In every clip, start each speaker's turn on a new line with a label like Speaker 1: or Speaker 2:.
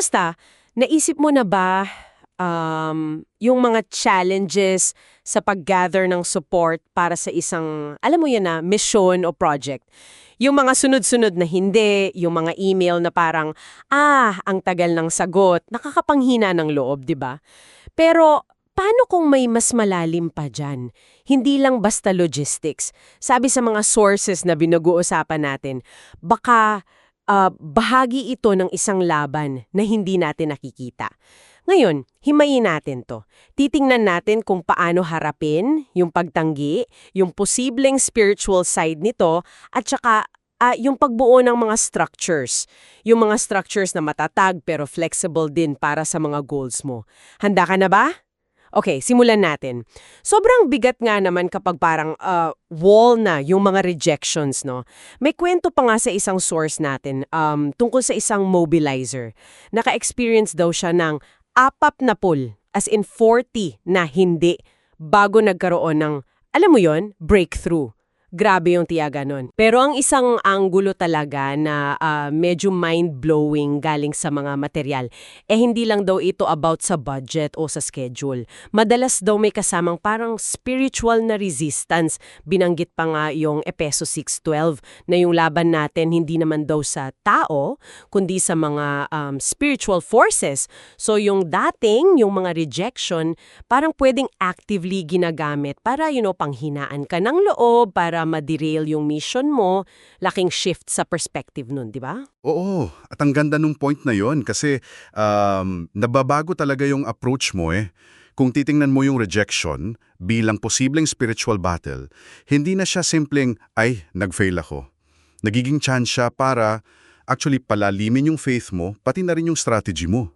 Speaker 1: Kamusta? Naisip mo na ba um, yung mga challenges sa pag-gather ng support para sa isang, alam mo yan na, mission o project? Yung mga sunod-sunod na hindi, yung mga email na parang, ah, ang tagal ng sagot, nakakapanghina ng loob, di ba? Pero paano kung may mas malalim pa dyan? Hindi lang basta logistics. Sabi sa mga sources na binag-uusapan natin, baka ah, bahagi ito ng isang laban na hindi natin nakikita. Ngayon, himayin natin to. Titingnan natin kung paano harapin yung pagtanggi, yung posibleng spiritual side nito, at saka ah, yung pagbuo ng mga structures. Yung mga structures na matatag pero flexible din para sa mga goals mo. Handa ka na ba? Okay, simulan natin. Sobrang bigat nga naman kapag parang ah, wall na yung mga rejections, no? May kwento pa nga sa isang source natin um, tungkol sa isang mobilizer. Naka-experience daw siya ng apap na pull, as in 40 na hindi, bago nagkaroon ng, alam mo yon breakthrough. Grabe yung tiyaga nun. Pero ang isang anggulo talaga na ah, medyo mind-blowing galing sa mga material, eh hindi lang daw ito about sa budget o sa schedule. Madalas daw may kasamang parang spiritual na resistance. Binanggit pa nga yung Epeso 6.12 na yung laban natin hindi naman daw sa tao, kundi sa mga um, spiritual forces. So yung dating, yung mga rejection, parang pwedeng actively ginagamit para, you know, panghinaan ka ng loob, para ma-derail yung mission mo, laking shift sa perspective nun, di ba?
Speaker 2: Oo, at ang ganda nung point na yon kasi um, nababago talaga yung approach mo eh. Kung titingnan mo yung rejection bilang posibleng spiritual battle, hindi na siya simpleng, ay, nag-fail ako. Nagiging chance siya para actually palalimin yung faith mo, pati na rin yung strategy mo.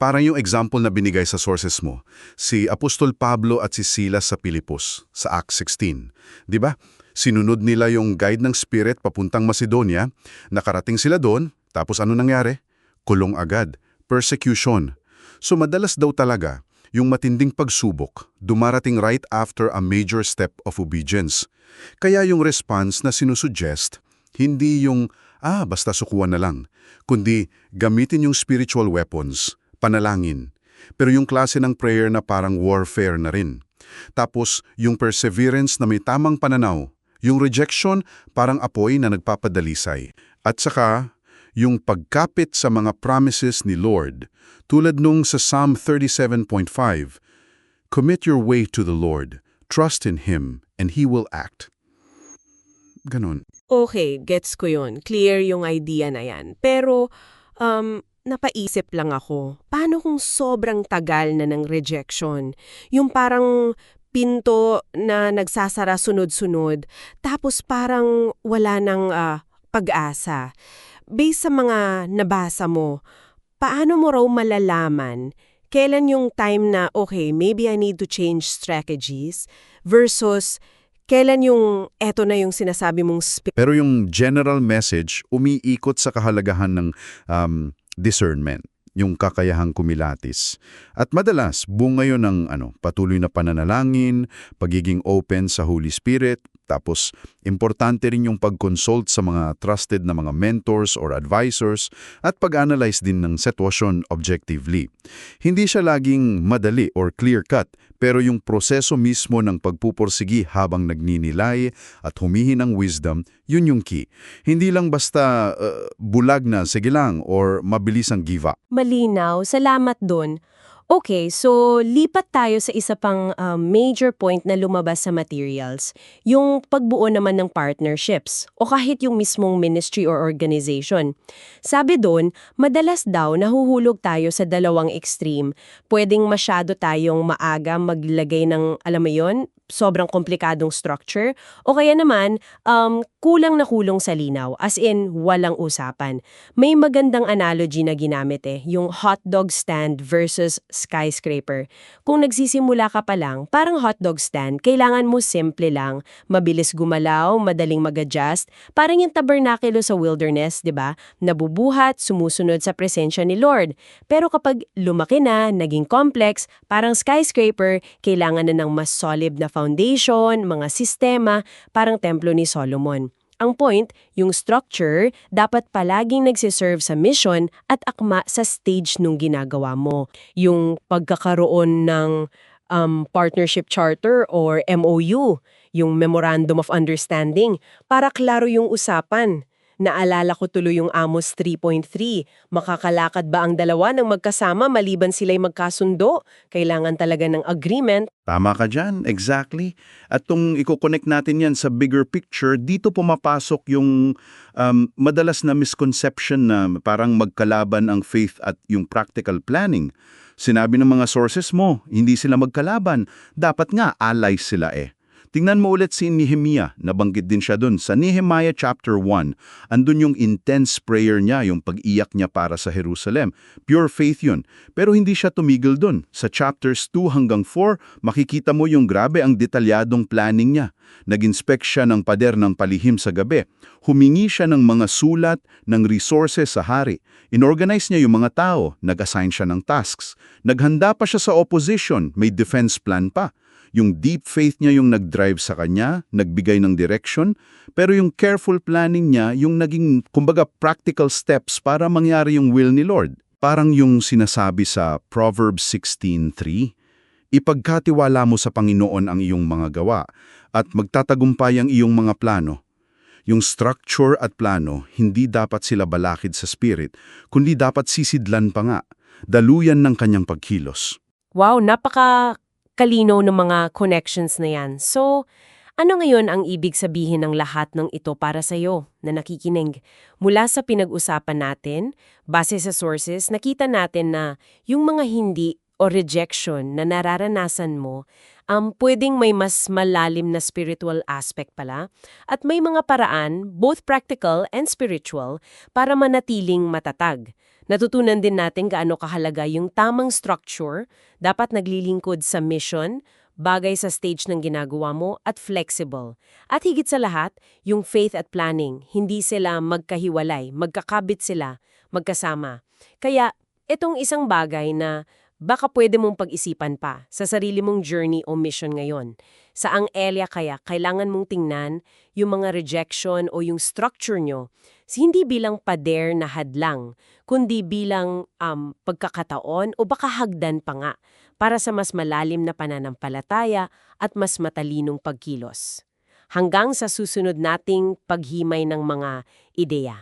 Speaker 2: Parang yung example na binigay sa sources mo, si Apostol Pablo at si Silas sa Pilipos, sa Acts 16. Di ba? Sinunod nila yung guide ng Spirit papuntang Macedonia, nakarating sila doon, tapos ano nangyari? Kulong agad, persecution. So madalas daw talaga, yung matinding pagsubok, dumarating right after a major step of obedience. Kaya yung response na sinusuggest, hindi yung, ah, basta sukuan na lang, kundi gamitin yung spiritual weapons, panalangin. Pero yung klase ng prayer na parang warfare na rin. Tapos, yung perseverance na may tamang pananaw, yung rejection parang apoy na nagpapadalisay. At saka, yung pagkapit sa mga promises ni Lord, tulad nung sa Psalm 37.5, Commit your way to the Lord, trust in Him, and He will act. Ganon.
Speaker 1: Okay, gets ko yun. Clear yung idea na yan. Pero, um, napaisip lang ako, paano kung sobrang tagal na ng rejection? Yung parang pinto na nagsasara sunod-sunod, tapos parang wala ng ah, pag-asa. Based sa mga nabasa mo, paano mo raw malalaman kailan yung time na, okay, maybe I need to change strategies versus kailan yung eto na yung sinasabi mong spi-
Speaker 2: Pero yung general message, umiikot sa kahalagahan ng um, discernment, yung kakayahang kumilatis. At madalas, bunga yun ng ano, patuloy na pananalangin, pagiging open sa Holy Spirit, tapos importante rin yung pag-consult sa mga trusted na mga mentors or advisors at pag-analyze din ng sitwasyon objectively. Hindi siya laging madali or clear-cut, pero yung proseso mismo ng pagpupursigi habang nagninilay at humihi ng wisdom, yun yung key. Hindi lang basta uh, bulag na sige lang or mabilis ang give.
Speaker 1: Malinaw, salamat dun. Okay, so lipat tayo sa isa pang uh, major point na lumabas sa materials, yung pagbuo naman ng partnerships o kahit yung mismong ministry or organization. Sabi doon, madalas daw nahuhulog tayo sa dalawang extreme. Pwedeng masyado tayong maaga maglagay ng, alam mo yon, sobrang komplikadong structure o kaya naman um, kulang na kulong sa linaw, as in walang usapan. May magandang analogy na ginamit eh, yung hotdog stand versus skyscraper. Kung nagsisimula ka pa lang, parang hotdog stand, kailangan mo simple lang, mabilis gumalaw, madaling mag-adjust, parang yung tabernakulo sa wilderness, di ba? Nabubuhat, sumusunod sa presensya ni Lord. Pero kapag lumaki na, naging complex, parang skyscraper, kailangan na ng mas solid na foundation, mga sistema, parang templo ni Solomon. Ang point, yung structure dapat palaging nagsiserve sa mission at akma sa stage nung ginagawa mo. Yung pagkakaroon ng um, partnership charter or MOU, yung Memorandum of Understanding, para klaro yung usapan. Naalala ko tuloy yung Amos 3.3. Makakalakad ba ang dalawa ng magkasama maliban sila'y magkasundo? Kailangan talaga ng agreement.
Speaker 2: Tama ka dyan, exactly. At kung i-connect natin yan sa bigger picture, dito pumapasok yung um, madalas na misconception na parang magkalaban ang faith at yung practical planning. Sinabi ng mga sources mo, hindi sila magkalaban. Dapat nga, allies sila eh. Tingnan mo ulit si Nehemiah, nabanggit din siya dun. Sa Nehemiah chapter 1, andun yung intense prayer niya, yung pag-iyak niya para sa Jerusalem. Pure faith yun. Pero hindi siya tumigil dun. Sa chapters 2 hanggang 4, makikita mo yung grabe ang detalyadong planning niya. Nag-inspect siya ng pader ng palihim sa gabi. Humingi siya ng mga sulat, ng resources sa hari. Inorganize niya yung mga tao, nag-assign siya ng tasks. Naghanda pa siya sa opposition, may defense plan pa. Yung deep faith niya yung nag-drive sa kanya, nagbigay ng direction, pero yung careful planning niya yung naging, kumbaga, practical steps para mangyari yung will ni Lord. Parang yung sinasabi sa Proverbs 16.3, Ipagkatiwala mo sa Panginoon ang iyong mga gawa at magtatagumpay ang iyong mga plano. Yung structure at plano, hindi dapat sila balakid sa spirit, kundi dapat sisidlan pa nga, daluyan ng kanyang pagkilos.
Speaker 1: Wow, napaka kalino ng mga connections na yan. So, ano ngayon ang ibig sabihin ng lahat ng ito para sa iyo na nakikinig? Mula sa pinag-usapan natin, base sa sources, nakita natin na yung mga hindi o rejection na nararanasan mo, um, pwedeng may mas malalim na spiritual aspect pala at may mga paraan, both practical and spiritual, para manatiling matatag. Natutunan din natin gaano kahalaga yung tamang structure, dapat naglilingkod sa mission, bagay sa stage ng ginagawa mo, at flexible. At higit sa lahat, yung faith at planning, hindi sila magkahiwalay, magkakabit sila, magkasama. Kaya, itong isang bagay na baka pwede mong pag-isipan pa sa sarili mong journey o mission ngayon. Saang area kaya kailangan mong tingnan yung mga rejection o yung structure nyo, hindi bilang pader na hadlang, kundi bilang um, pagkakataon o baka hagdan pa nga para sa mas malalim na pananampalataya at mas matalinong pagkilos. Hanggang sa susunod nating paghimay ng mga ideya.